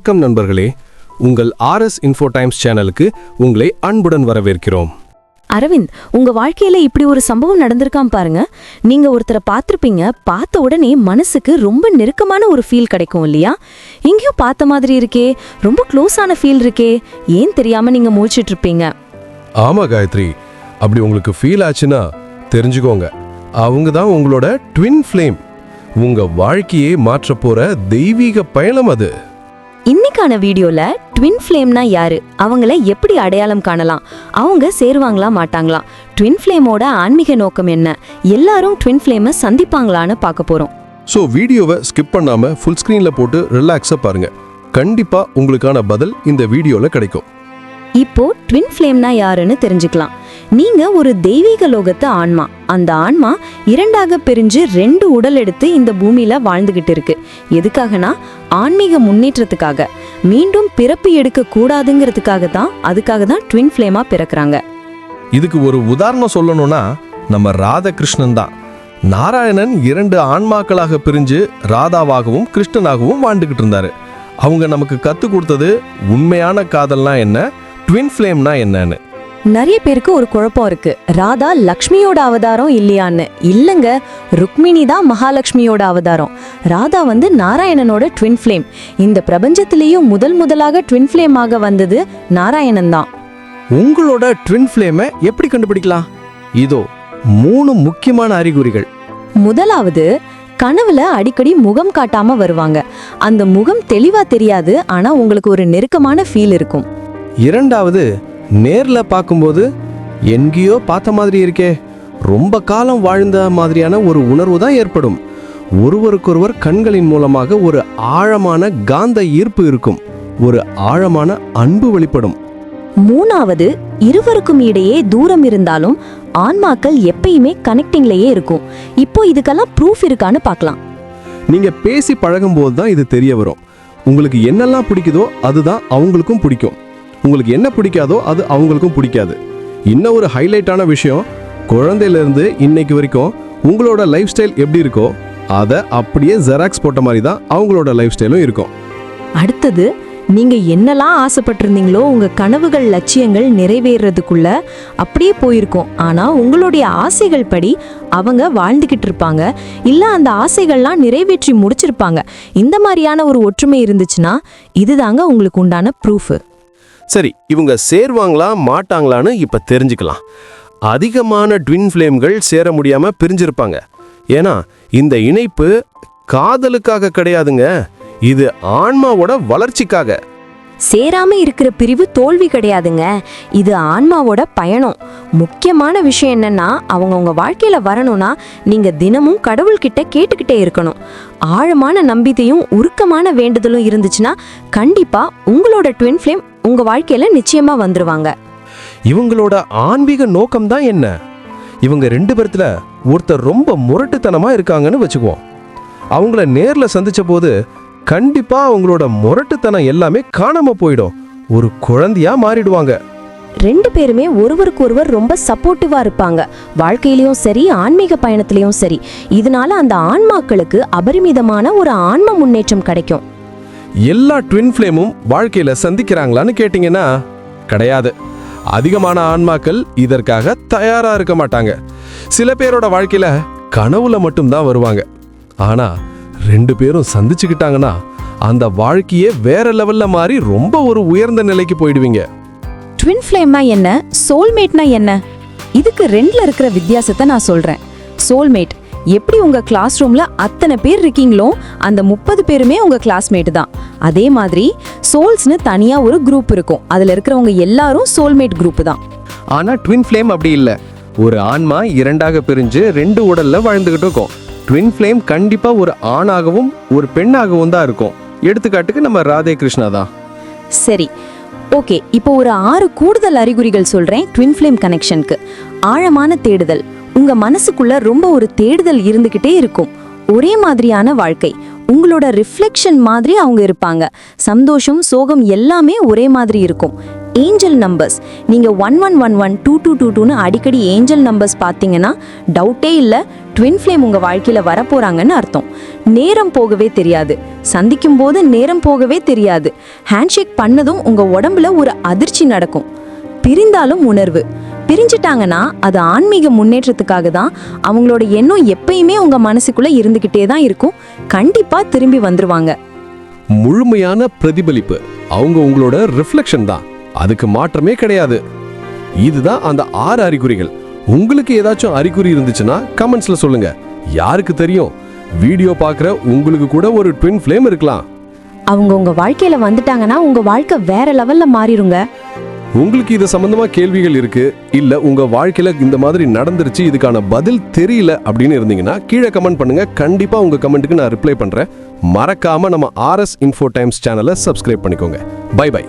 வணக்கம் நண்பர்களே. உங்கள் ஆர்எஸ் இன்ஃபோ டைம்ஸ் சேனலுக்கு உங்களை அன்புடன் வரவேற்கிறோம். அரவிந்த் உங்க வாழ்க்கையில இப்படி ஒரு சம்பவம் நடந்திருக்காம் பாருங்க. நீங்க ஒருத்தரை பார்த்திருப்பீங்க பார்த்த உடனே மனசுக்கு ரொம்ப நெருக்கமான ஒரு ஃபீல் கிடைக்கும் இல்லையா? எங்கேயோ பார்த்த மாதிரி இருக்கே ரொம்ப க்ளோஸான ஃபீல் இருக்கே ஏன் தெரியாம நீங்க முழிச்சிட்டு இருப்பீங்க? ஆமா காயத்ரி. அப்படி உங்களுக்கு ஃபீல் ஆச்சுன்னா தெரிஞ்சுக்கோங்க. அவங்க தான் உங்களோட ட்வின் ஃப்ளேம் உங்க வாழ்க்கையே மாற்றப் போற தெய்வீக பயணம் அது. இன்னைக்கான வீடியோல ட்வின் ஃப்ளேம்னா யாரு? அவங்கள எப்படி அடையாளம் காணலாம்? அவங்க சேருவாங்களா மாட்டாங்களா? ட்வின் ஃப்ளேமோட ஆன்மீக நோக்கம் என்ன? எல்லாரும் ட்வின் ஃப்ளேமை சந்திப்பாங்களான்னு பார்க்க போறோம். ஸோ வீடியோவை ஸ்கிப் பண்ணாம ஃபுல் ஸ்க்ரீன்ல போட்டு ரிலாக்ஸா பாருங்க. கண்டிப்பா உங்களுக்கான பதில் இந்த வீடியோல கிடைக்கும். இப்போ ட்வின் ஃப்ளேம்னா யாருன்னு தெரிஞ்சுக்கலாம். நீங்க ஒரு தெய்வீக லோகத்து ஆன்மா. அந்த ஆன்மா இரண்டாக பிரிஞ்சு ரெண்டு உடல் எடுத்து இந்த பூமியில வாழ்ந்துகிட்டு இருக்கு. எதுக்காகனா? ஆன்மீக முன்னேற்றத்துக்காக. மீண்டும் பிறப்பு எடுக்க கூடாதுங்கிறதுக்காக தான் அதுக்காக தான் ட்வின் ஃப்ளேமா பிறக்கிறாங்க. இதுக்கு ஒரு உதாரணம் சொல்லணும்னா நம்ம ராதகிருஷ்ணன் தான். நாராயணன் இரண்டு ஆன்மாக்களாக பிரிஞ்சு ராதாவாகவும் கிருஷ்ணனாகவும் வாழ்ந்துகிட்டு இருந்தாரு. அவங்க நமக்கு கத்து கொடுத்தது உண்மையான காதல்னா என்ன? ட்வின் ஃப்ளேம்னா என்னன்னு? நிறைய பேருக்கு ஒரு குழப்பம் இருக்கு. ராதா லக்ஷ்மியோட அவதாரம் இல்லையான்னு. இல்லங்க ருக்மிணி தான் மகாலட்சுமியோட அவதாரம். ராதா வந்து நாராயணனோட ட்வின் ஃப்ளேம் இந்த பிரபஞ்சத்திலேயும் முதல் முதலாக ட்வின் ஃப்ளேம் ஆக வந்தது நாராயணன் தான். உங்களோட ட்வின் ஃப்ளேமை எப்படி கண்டுபிடிக்கலாம்? இதோ மூணு முக்கியமான அறிகுறிகள். முதலாவது கனவுல அடிக்கடி முகம் காட்டாம வருவாங்க. அந்த முகம் தெளிவா தெரியாது ஆனா உங்களுக்கு ஒரு நெருக்கமான ஃபீல் இருக்கும். இரண்டாவது நேர்ல பார்க்கும்போது எங்கேயோ பார்த்த மாதிரி இருக்கே. ரொம்ப காலம் வாழ்ந்த மாதிரியான ஒரு உணர்வு தான் ஏற்படும். ஒருவருக்கொருவர் கண்களின் மூலமாக ஒரு ஆழமான காந்த ஈர்ப்பு இருக்கும். ஒரு ஆழமான அன்பு வெளிப்படும். மூணாவது இருவருக்கும் இடையே தூரம் இருந்தாலும் ஆன்மாக்கள் எப்பயுமே கனெக்டிங்லயே இருக்கும். இப்போ இதுக்கெல்லாம் ப்ரூஃப் இருக்கான்னு பார்க்கலாம். நீங்க பேசி பழகும்போது தான் இது தெரிய வரும். உங்களுக்கு என்னெல்லாம் பிடிக்குதோ அதுதான் அவங்களுக்கும் பிடிக்கும். உங்களுக்கு என்ன பிடிக்காதோ அது அவங்களுக்கும் பிடிக்காது. இன்னும் ஒரு ஹைலைட்டான விஷயம் குழந்தையிலேருந்து இன்னைக்கு வரைக்கும் உங்களோட லைஃப் ஸ்டைல் எப்படி இருக்கோ அதை அப்படியே ஜெராக்ஸ் போட்ட மாதிரி தான் அவங்களோட லைஃப் ஸ்டைலும் இருக்கும். அடுத்தது நீங்க என்னெல்லாம் ஆசைப்பட்டிருந்தீங்களோ உங்க கனவுகள் லட்சியங்கள் நிறைவேறதுக்குள்ள அப்படியே போயிருக்கும். ஆனா உங்களுடைய ஆசைகள் படி அவங்க வாழ்ந்துகிட்டு இருப்பாங்க. இல்ல அந்த ஆசைகள்லாம் நிறைவேற்றி முடிச்சிருப்பாங்க. இந்த மாதிரியான ஒரு ஒற்றுமை இருந்துச்சுன்னா இதுதாங்க உங்களுக்கு உண்டான ப்ரூஃபு சரி இவங்க சேருவாங்களா மாட்டாங்களான்னு இப்போ தெரிஞ்சுக்கலாம். அதிகமான ட்வின் ஃப்ளேம்கள் சேர முடியாமல் பிரிஞ்சிருப்பாங்க. ஏன்னா இந்த இணைப்பு காதலுக்காக கிடையாதுங்க. இது ஆன்மாவோட வளர்ச்சிக்காக. சேராம இருக்கிற பிரிவு தோல்வி கிடையாதுங்க. இது ஆன்மாவோட பயணம். முக்கியமான விஷயம் என்னன்னா அவங்க உங்க வாழ்க்கையில வரணும்னா நீங்க தினமும் கடவுள்கிட்ட கேட்டுக்கிட்டே இருக்கணும். ஆழமான நம்பிக்கையும் உருக்கமான வேண்டுதலும் இருந்துச்சுன்னா கண்டிப்பா உங்களோட ட்வின் ஃப்ளேம் உங்க வாழ்க்கையில நிச்சயமா வந்துருவாங்க. இவங்களோட ஆன்மீக நோக்கம் தான் என்ன? இவங்க ரெண்டு பேர்த்துல ஒருத்தர் ரொம்ப முரட்டுத்தனமா இருக்காங்கன்னு வச்சுக்குவோம். அவங்கள நேர்ல சந்திச்ச போது கண்டிப்பா அவங்களோட முரட்டுத்தனம் எல்லாமே காணாம போயிடும். ஒரு குழந்தையா மாறிடுவாங்க. ரெண்டு பேருமே ஒருவருக்கு ஒருவர் ரொம்ப சப்போர்ட்டிவா இருப்பாங்க. வாழ்க்கையிலயும் சரி ஆன்மீக பயணத்திலயும் சரி. இதனால அந்த ஆன்மாக்களுக்கு அபரிமிதமான ஒரு ஆன்ம முன்னேற்றம் கிடைக்கும். எல்லா ட்வின் ஃப்ளேமும் வாழ்க்கையில் சந்திக்கிறாங்களான்னு கேட்டிங்கன்னா கிடையாது. அதிகமான ஆன்மாக்கள் இதற்காக தயாராக இருக்க மாட்டாங்க. சில பேரோட வாழ்க்கையில் கனவுல மட்டும்தான் வருவாங்க. ஆனால் ரெண்டு பேரும் சந்திச்சுக்கிட்டாங்கன்னா அந்த வாழ்க்கையே வேற லெவலில் மாறி ரொம்ப ஒரு உயர்ந்த நிலைக்கு போயிடுவீங்க. ட்வின் ஃப்ளேம்னா என்ன? சோல்மேட்னா என்ன? இதுக்கு ரெண்டில் இருக்கிற வித்தியாசத்தை நான் சொல்கிறேன் சோல்மேட் எப்படி உங்க கிளாஸ் ரூம்ல அத்தனை பேர் இருக்கீங்களோ அந்த முப்பது பேருமே உங்க கிளாஸ்மேட் தான். அதே மாதிரி சோல்ஸ்னு தனியா ஒரு குரூப் இருக்கும். அதுல இருக்கிறவங்க எல்லாரும் சோல்மேட் குரூப் தான். ஆனா ட்வின் ஃப்ளேம் அப்படி இல்ல. ஒரு ஆன்மா இரண்டாக பிரிஞ்சு ரெண்டு உடல்ல வாழ்ந்துகிட்டு இருக்கும். ட்வின் ஃப்ளேம் கண்டிப்பா ஒரு ஆணாகவும் ஒரு பெண்ணாகவும் தான் இருக்கும். எடுத்துக்காட்டுக்கு நம்ம ராதே கிருஷ்ணா தான். சரி. ஓகே இப்போ ஒரு ஆறு கூடுதல் அறிகுறிகள் சொல்றேன் ட்வின் ஃப்ளேம் கனெக்ஷனுக்கு ஆழமான தேடுதல். உங்க மனசுக்குள்ள ரொம்ப ஒரு தேடுதல் இருந்துகிட்டே இருக்கும். ஒரே மாதிரியான வாழ்க்கை. உங்களோட ரிஃப்ளெக்ஷன் மாதிரி அவங்க இருப்பாங்க. சந்தோஷம் சோகம் எல்லாமே ஒரே மாதிரி இருக்கும். ஏஞ்சல் நம்பர்ஸ் நீங்கள் one one one one two two two டூன்னு அடிக்கடி ஏஞ்சல் நம்பர்ஸ் பார்த்தீங்கன்னா டவுட்டே இல்லை ட்வின் ஃப்ளேம் உங்கள் வாழ்க்கையில் வரப்போகிறாங்கன்னு அர்த்தம். நேரம் போகவே தெரியாது. சந்திக்கும் போது நேரம் போகவே தெரியாது. ஹேண்ட்ஷேக் பண்ணதும் உங்கள் உடம்புல ஒரு அதிர்ச்சி நடக்கும். பிரிந்தாலும் உணர்வு. பிரிஞ்சிட்டாங்கன்னா அது ஆன்மீக முன்னேற்றத்துக்காக தான். அவங்களோட எண்ணம் எப்பயுமே உங்க மனசுக்குள்ள இருந்துகிட்டே தான் இருக்கும். கண்டிப்பா திரும்பி வந்துருவாங்க. முழுமையான பிரதிபலிப்பு. அவங்க உங்களோட ரிஃப்ளெக்ஷன் தான். அதுக்கு மாற்றமே கிடையாது. இதுதான் அந்த ஆறு அறிகுறிகள். உங்களுக்கு ஏதாச்சும் அறிகுறி இருந்துச்சுன்னா கமெண்ட்ஸ்ல சொல்லுங்க. யாருக்கு தெரியும்? வீடியோ பார்க்குற உங்களுக்கு கூட ஒரு ட்வின் ஃப்ளேம் இருக்கலாம். அவங்க உங்க வாழ்க்கையில வந்துட்டாங்கன்னா உங்க வாழ்க்கை வேற லெவல்ல மாறிடுங்க. உங்களுக்கு இது சம்பந்தமா கேள்விகள் இருக்கு இல்ல உங்க வாழ்க்கையில இந்த மாதிரி நடந்துருச்சு இதுக்கான பதில் தெரியல அப்படின்னு இருந்தீங்கன்னா கீழே கமெண்ட் பண்ணுங்க. கண்டிப்பா உங்க கமெண்ட்டுக்கு நான் ரிப்ளை பண்றேன். மறக்காம நம்ம ஆர்எஸ் இன்ஃபோ டைம்ஸ் சேனலை சப்ஸ்கிரைப் பண்ணிக்கோங்க. Bye bye